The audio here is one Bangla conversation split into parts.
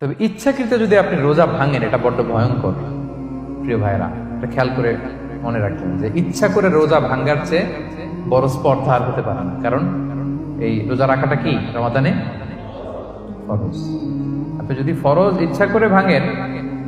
তবে ইচ্ছাকৃত যদি আপনি রোজা ভাঙেন, এটা বড্ড ভয়ঙ্কর। প্রিয় ভাইরা এটা খেয়াল করে মনে রাখবেন যে ইচ্ছা করে রোজা ভাঙ্গার চেয়ে বড় স্পর্ধা আর হতে পারে না। কারণ এই রোজা রাখাটা কি? রমাদানে ফরজ। আপনি যদি ফরজ ইচ্ছা করে ভাঙেন,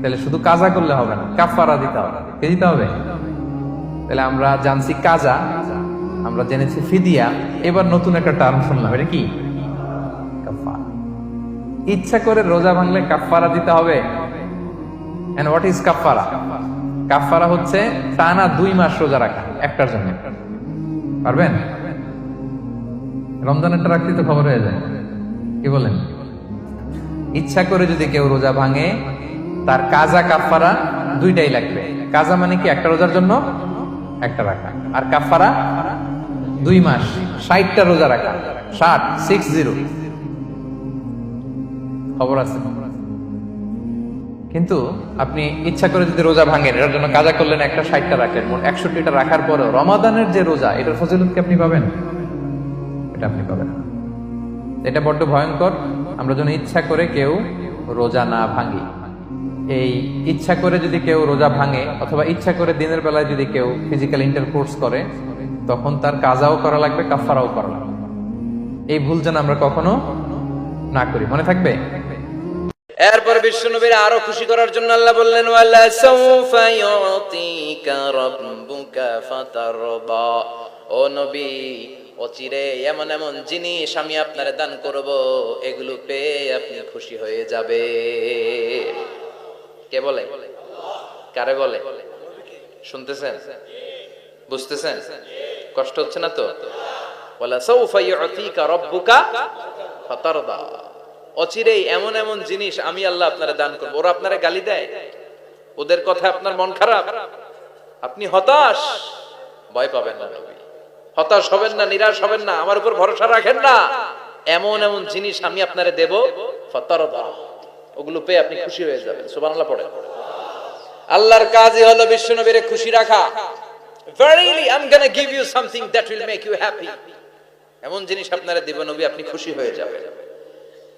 তাহলে শুধু কাজা করলে হবে না কাফারা দিতে হবে। কে দিতে হবে? তাহলে আমরা জানছি কাজা, আমরা জেনেছি ফিদিয়া, এবার নতুন একটা টার্ম শুনলাম, এটা কি? ইচ্ছা করে রোজা ভাঙলে কাফারা দিতে হবে। এন্ড হোয়াট ইজ কাফারা কাফারা হচ্ছে টানা দুই মাস রোজা রাখা, একটার জন্য। পারবেন? রমজানেরটা রাখতে তো খবর হয়ে যায়। কি বলেন? ইচ্ছা করে যদি কেউ রোজা ভাঙে, তার কাজা কাফারা দুইটাই লাগবে। কাজা মানে কি? একটা রোজার জন্য, একটা রাখা। আর কাফারা দুই মাস, ষাটটা রোজা রাখা। ষাট সিক্স জিরো খবর আছে। কিন্তু আপনি ইচ্ছা করে যদি রোজা ভাঙেন, এটার জন্য কাজা করলেন একটা ষাটটা রাখলেন মোট একষট্টিটা রাখার পরেও রমাদানের যে রোজা, এটার ফজিলত কি আপনি পাবেন? এটা আপনি পাবেন এটা বড্ড ভয়ঙ্কর। আমরা যেন ইচ্ছা করে কেউ রোজা না ভাঙি। এই ইচ্ছা করে যদি কেউ রোজা ভাঙে, অথবা ইচ্ছা করে দিনের বেলায় যদি কেউ ফিজিক্যাল ইন্টারকোর্স করে, তখন তার কাজাও করা লাগবে কাফারাও করা লাগবে। এই ভুল যেন আমরা কখনো না করি। মনে থাকবে? এরপর বিশ্বনবীর আরও খুশি করার জন্য আল্লাহ বললেন, ওয়ালা সাউফা ও নবী অচিরে এমন এমন জিনিস আমি আপনারে দান করব, এগুলো পেয়ে আপনি খুশি হয়ে যাবে। কে বলে? কারে বলে? শুনতেছেন? বুঝতেছেন? কষ্ট হচ্ছে না তো? ওয়ালা সাউফা ইউতিকা রাব্বুকা ফাতারদা অচিরেই এমন এমন জিনিস আমি আল্লাহ আপনারা দান করব। ওরা আপনারা গালি দেয়। ওদের কথা আপনার মন খারাপ। আপনি হতাশ। ভয় পাবেন না। হতাশ হবেন না নিরাশ হবেন না। আমার উপর ভরসা রাখেন না। এমন এমন জিনিস আমি আপনারে দেব। ওগুলো পেয়ে আপনি খুশি হয়ে যাবেন। সুবহানাল্লাহ পড়ে। আল্লাহর কাজই হলো বিশ্বনবীরে খুশি রাখা। Verily, I'm gonna give you something that will make you happy. এমন জিনিস আপনারা দিব নবী আপনি খুশি হয়ে যাবেন।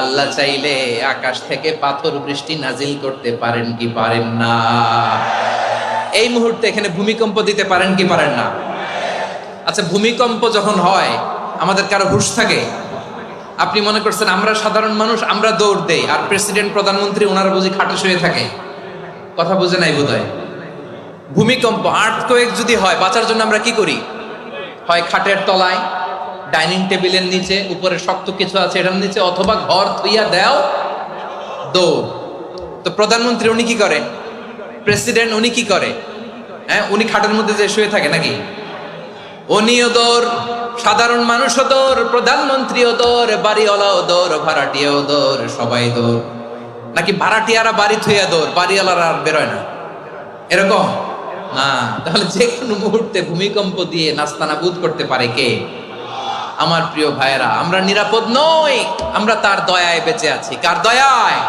আল্লাহ চাইলে আকাশ থেকে পাথর বৃষ্টি নাজিল করতে পারেন কি পারেন না। এই মুহূর্তে এখানে ভূমিকম্প দিতে পারেন কি পারেন না? আচ্ছা ভূমিকম্প যখন হয়, আমাদের কারও হুশ থাকে? আপনি মনে করছেন আমরা সাধারণ মানুষ, আমরা দৌড় দেই, আর প্রেসিডেন্ট, প্রধানমন্ত্রী ওনারা বুঝি খাটে শুয়ে থাকে? কথা বুঝে নাই বোধহয়? ভূমিকম্প আর্থ যদি হয়, বাঁচার জন্য আমরা কি করি? হয় খাটের তলায় ডাইনিং টেবিলের নিচে, উপরে শক্ত কিছু আছে এটার নিচে, অথবা ঘর থুইয়া দেও দৌড়। তো প্রধানমন্ত্রী উনি কি করে? প্রেসিডেন্ট উনি কি করে? হ্যাঁ উনি খাটের মধ্যে যে শুয়ে থাকে নাকি? উনিও দৌড়, সাধারণ মানুষও দৌড়, প্রধানমন্ত্রীও দৌড়, বাড়িওয়ালাও দৌড়, ভাড়াটিয়াও দৌড়, সবাই দৌড়। নাকি ভাড়াটিয়ারা বাড়ি থুইয়া দৌড়, বাড়িওয়ালারা আর বেরোয় না? এরকম? না, তাহলে যে কোনো মুহূর্তে ভূমিকম্প দিয়ে নাস্তানাবুদ করতে পারে কে? আমার প্রিয় ভাইয়েরা আমরা নিরাপদ নই আমরা তার দয়ায় বেঁচে আছি। কার দয়ায়?